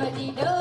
ಮದಿದೋ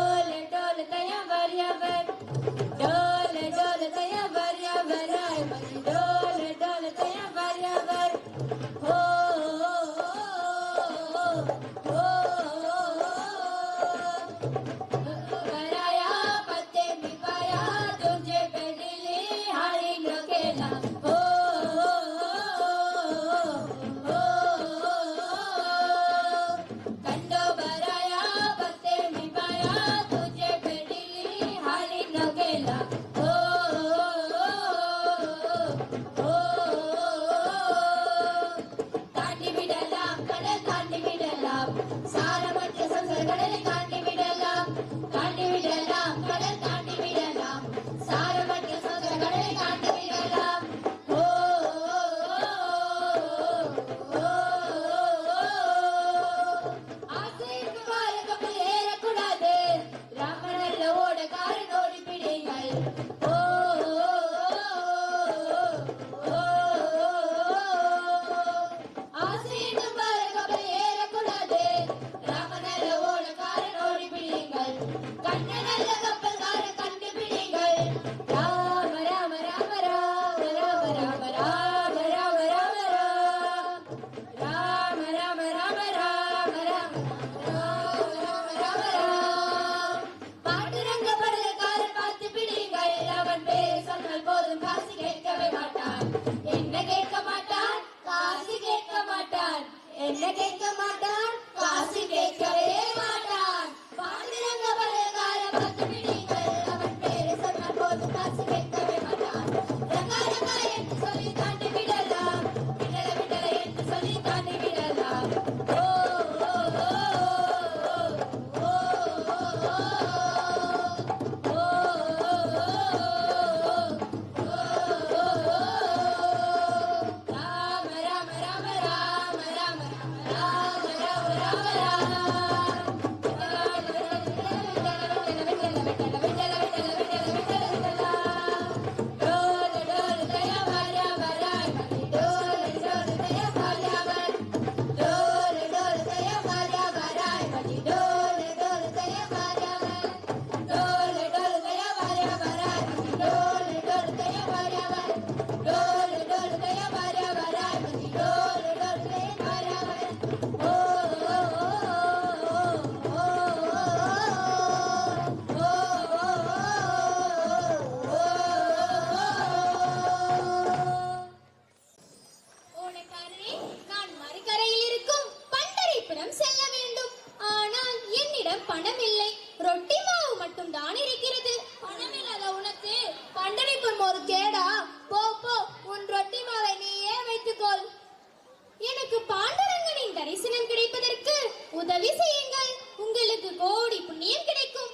உதவி செய்யுங்கள் உங்களுக்கு கோடி புண்ணியம் கிடைக்கும்.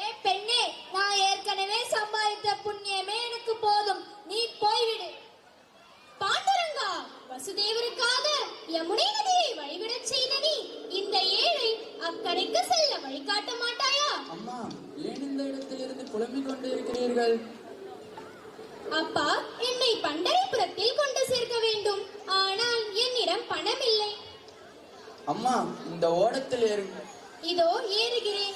ஏ பெண்ணே நான் ஏற்கனவே சம்பாதித்த புண்ணியமே எனக்கு போதும். நீ போய்விடு. பாண்டரங்கா வசுதேவருக்காக யமுனை நதியை வழிவிடச் செய்த நீ இந்த ஏழை அக்கடைக்கு செல்ல வழிகாட்ட மாட்டாயா? அம்மா ஏன் இந்த இடத்திலிருந்து புலம்பிக் கொண்டிருக்கிறீர்கள்? அப்பா அம்மா இந்த ஓடத்தில் ஏறுங்க இதோ ஏறுகிறேன்.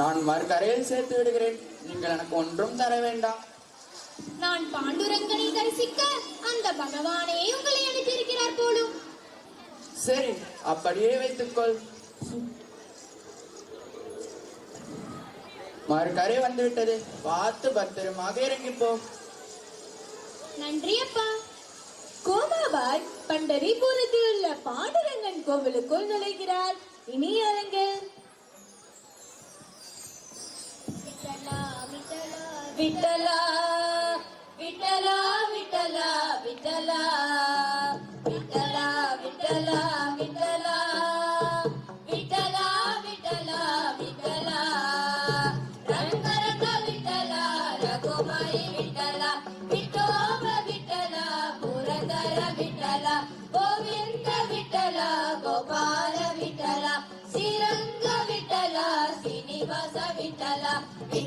நான் மறுகரையில் சேர்த்து விடுகிறேன். நீங்கள் எனக்கு ஒன்றும் தர வேண்டாம். நான் பாண்டுரங்கனை தரிசிக்க அந்த பகவானே உங்களை அனுப்பியிருக்கிறார் போலும். சரி அப்படியே வைத்துக்கொள். மறுகரை வந்துவிட்டது. பார்த்து பத்திரமாக இறங்கிப்போம். நன்றி அப்பா. கோமாபாய் பண்டரிபுரத்தில் உள்ள பாண்டுரங்கன் கோவிலுக்குள் நுழைகிறார். இனி அரங்கில் விட்டலா.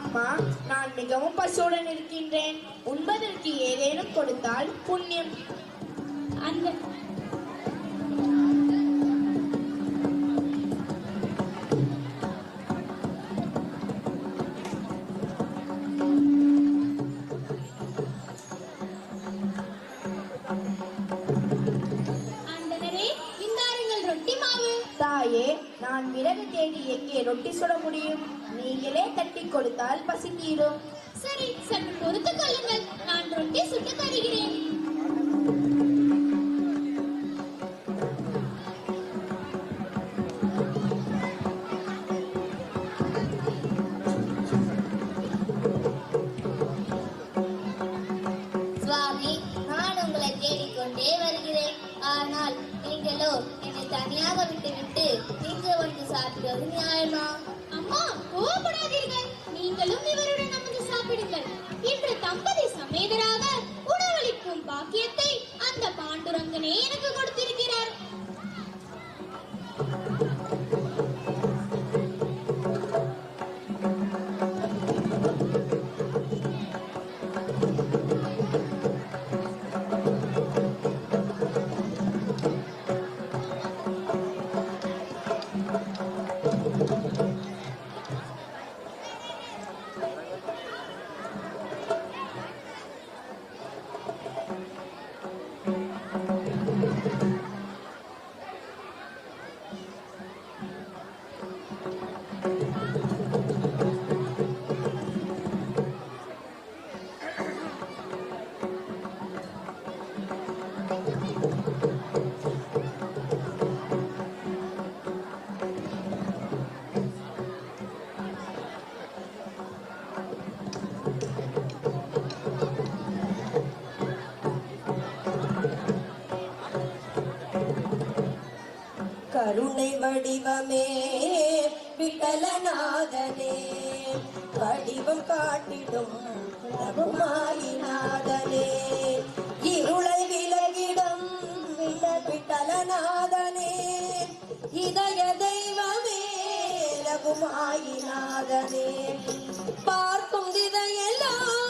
அம்மா நான் மிகவும் பசியுடன் இருக்கின்றேன். உண்பதற்கு ஏதேனும் கொடுத்தால் புண்ணியம். அந்த தாயே நான் விறகு தேடி எங்கே ரொட்டி சுட முடியும்? நீங்களே தட்டி கொடுத்தால் பசி தீரும் சரி சற்று பொறுத்துக் கொள்ளுங்கள். நான் ரொட்டி சுட்டு தருகிறேன். சுவாமி நான் உங்களை தேடிக்கொண்டே வருகிறேன். ஆனால் நீங்களோ என்னை தனியாக விட்டுவிட்டு இங்கு வந்து சாப்பிடுவது நியாயமா? அம்மா கோபப்படாதீர்கள். நீங்களும் இவருடன் அமர்ந்து சாப்பிடுங்கள். இன்று தம்பதி சமேதராக உணவளிக்கும் பாக்கியத்தை அந்த பாண்டுரங்கனே எனக்கு கொடுத்திருக்கிறார். கருணை வடிவமே விட்டலநாதனே. வடிவம் காட்டிடும் ரகுமாயிநாதனே இருளை விலகிடும் விட்டலநாதனே. இதய தெய்வமே ரகுமாயிநாதனே பார்க்கும் இதையெல்லாம்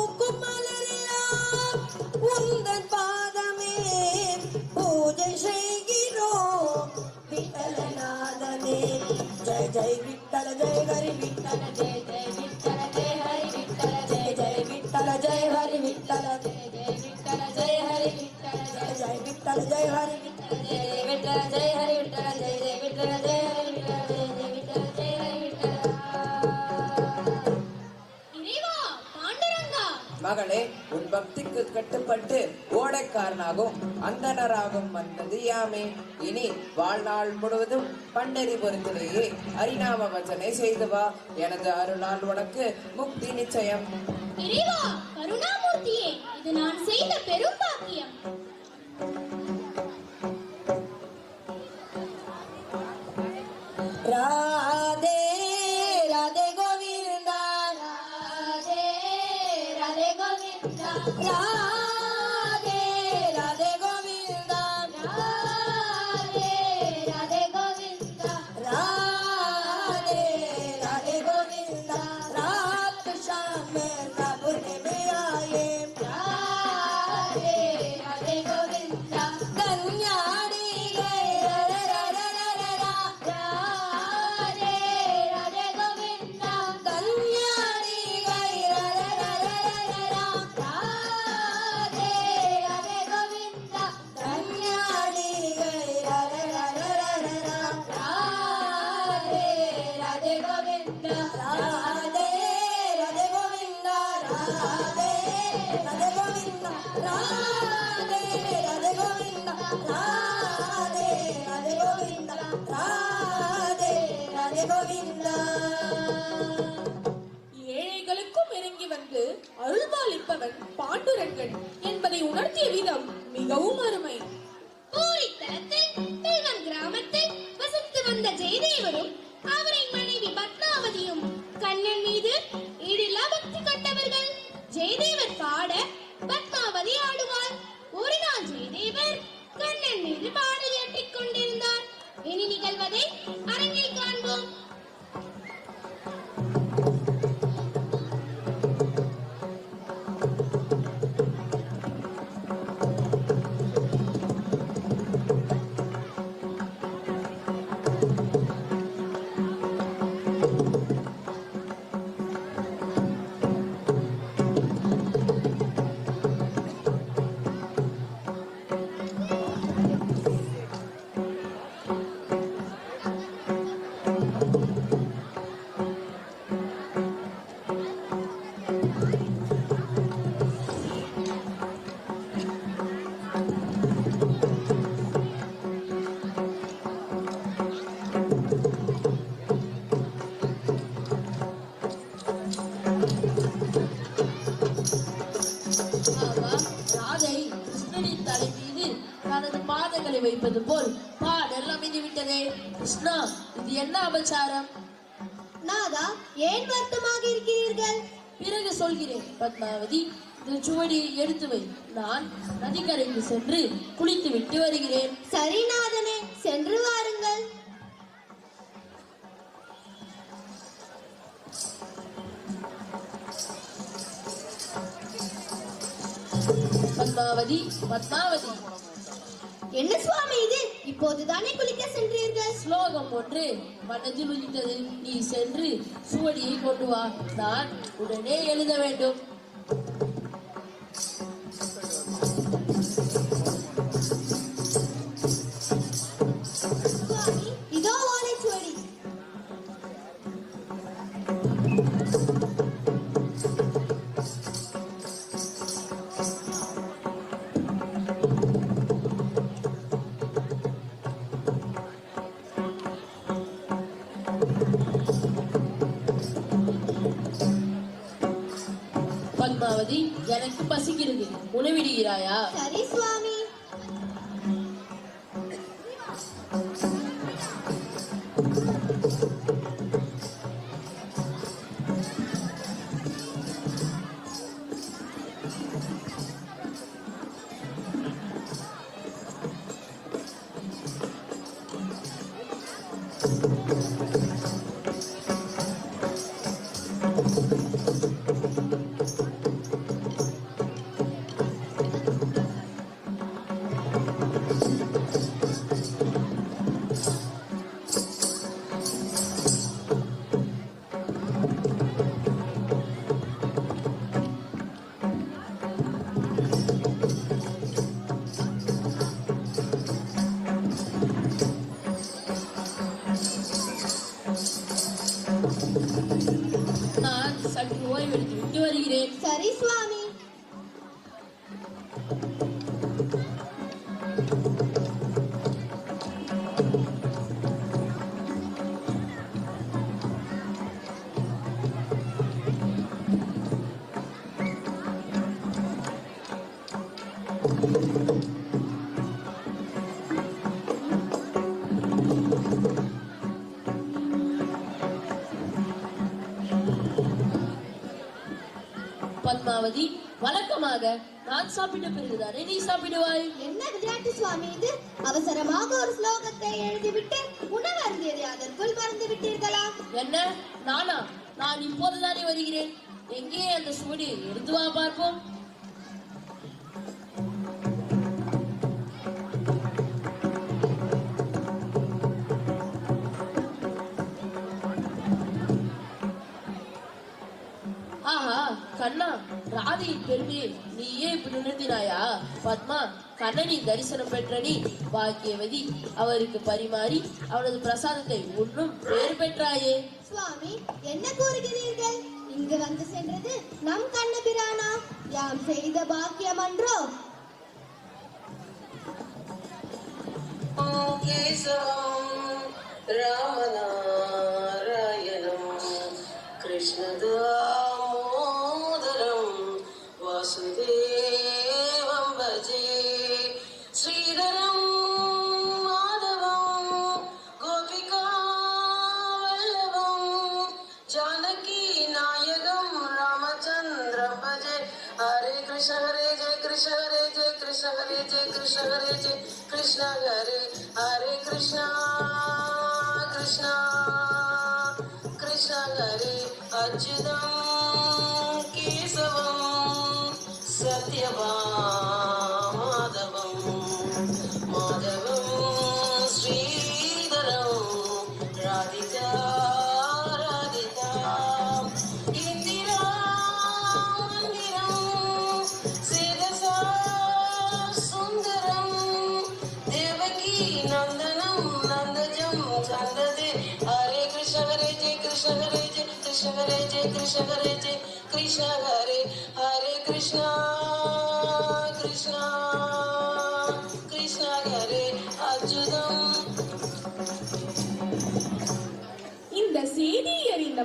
அந்தனராகும் அந்தனராகும் வந்தது யாமே. இனி வாழ்நாள் முழுவதும் பண்டரிபுரத்திலேயே ஹரிநாம வச்சனை செய்து வா. எனது அருளால் உனக்கு முக்தி நிச்சயம். இறைவா கருணாமூர்த்தியே இது நான் செய்த பெரும் பாக்கியம். ஏழைகளுக்கும் இறங்கி வந்து அருள்பாலிப்பவன் பாண்டுரங்கன். வைப்பது போல் பாடல் அமைந்துவிட்டதே கிருஷ்ணா இது என்ன அபச்சாரம்? நாதா ஏன் வருத்தமாக இருக்கிறீர்கள்? பிறகு சொல்கிறேன் பத்மாவதி. இந்த சுவடியை எடுத்து வை. நான் நதிக்கரைக்கு சென்று குளித்து விட்டு வருகிறேன். சரி நாதனே சென்று வாருங்கள். பத்மாவதி பத்மாவதி. என்ன சுவாமி இது? இப்போதுதானே குளிக்க சென்றீர்கள். ஸ்லோகம் ஒன்று. மனதில் உதித்தது. நீ சென்று சுவடியை கொண்டு வா. நான் உடனே எழுத வேண்டும். பத்மாவதி எனக்கு பசிக்கிறது. உணவிடுகிறாயா? சரி சுவாமி. பத்மாவதி வழக்கமாக நான் சாப்பிட்ட பிறகுதானே நீ சாப்பிடுவாய். என்ன விளையாட்டு சுவாமி இது? அவசரமாக ஒரு ஸ்லோகத்தை எழுதிவிட்டு உணவு அருந்தியதை அதற்குள் மறந்து விட்டீர்களா? என்ன? நானா? நான் இப்போதுதானே வருகிறேன். எங்கே அந்த சுவடி? எடுத்து வா பார்ப்போம். ஆஹா கண்ணா. ராதையின் பெருமையை நீயே இப்படி நிறுத்தினாயா பத்மா கண்ணனின் தரிசனம் பெற்ற நீ பாக்கியவதி. அவருக்கு பரிமாறி அவனது பிரசாதத்தை உன்னும் பேர் பெற்றாயே. சுவாமி என்ன கூறுகிறீர்கள்? இங்கு வந்து சென்றது நம் கண்ணபிரானா? யாம் செய்த பாக்கியம் அன்றோ ராமநாராயணம் கிருஷ்ணதாமோதரம்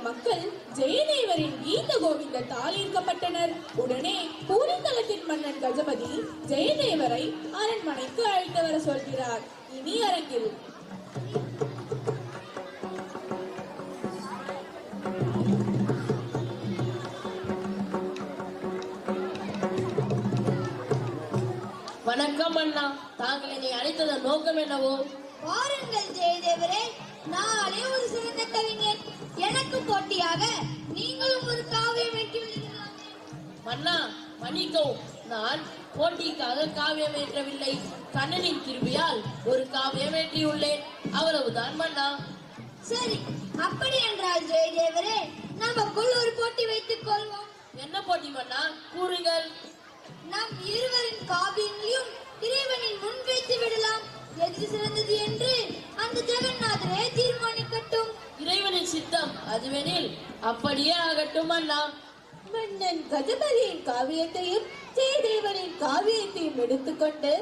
மக்கள் ஜெயதேவரின் கீத கோவிந்தத்தால் ஈர்க்கப்பட்டனர். உடனே பூரித்தலத்தின் மன்னன் கஜபதி ஜெயதேவரை அரண்மனைக்கு அழைத்து வர சொல்கிறார். இனி அரங்கில். வணக்கம் அண்ணா. தாங்கள் என்னை அழைத்ததன் நோக்கம் என்னவோ? வாருங்கள் ஜெயதேவரே. நானே ஒரு சிறந்த கவிஞர். எனக்கு போட்டியாக நீங்களும் ஒரு காவியம் வெட்டியுள்ளீர்களாமே மன்னா மன்னிக்கவும் நான் போட்டிக்காக காவியம் ஏற்றவில்லை. கண்ணனின் கிருபையால் ஒரு காவியம் ஏற்றியுள்ளேன் அவ்வளவுதான் மன்னா. சரி அப்படி என்றால் ஜெயதேவரே நமக்குள் ஒரு போட்டி வைத்துக் கொள்வோம். என்ன போட்டி மன்னா? கூறுங்கள். நம் இருவரின் காவியங்களையும் இறைவனின் முன் வைத்து விடலாம். எது சிறந்தது என்று அந்த ஜெகநாதரே தீர்மானிக்கட்டும். இறைவனின் சித்தம் அதுவெனில் அப்படியே ஆகட்டும் அண்ணா. மன்னன் கஜபதியின் காவியத்தையும் ஜெயதேவரின் காவியத்தையும் எடுத்துக்கொண்டு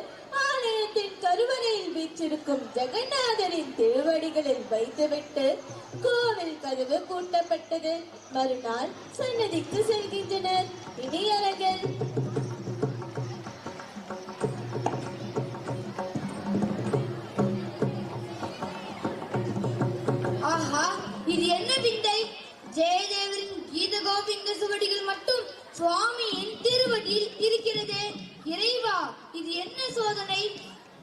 ஆலயத்தின் கருவறையில் வீற்றிருக்கும் ஜெகநாதரின் திருவடிகளில் வைத்துவிட்டு கோவில் கதவு பூட்டப்பட்டது. மறுநாள் சன்னதிக்கு செல்கின்றனர். இனி இது என்ன விந்தை ஜெயதேவரின் கீத கோவிந்த சுவடிகள் மட்டும் சுவாமியின் திருவடியில் இருக்கிறது. இறைவா இது என்ன சோதனை?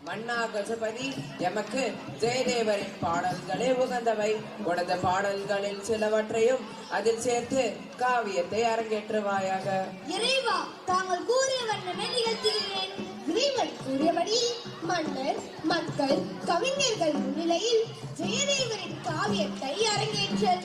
மன்னா கஜபதி எமக்கு ஜெயதேவரின் பாடல்களே உகந்தவை. உனது பாடல்களில் சிலவற்றையும் அதில் சேர்த்து காவியத்தை அரங்கேற்றுவாயாக. இறைவா தாங்கள் கூறிய வண்ணமே நிகழ்த்துகிறேன். இறைவன் கூறியபடி மன்னர் மக்கள் கவிஞர்கள் முன்னிலையில் ஜெயதேவரின் காவியத்தை அரங்கேற்றல்.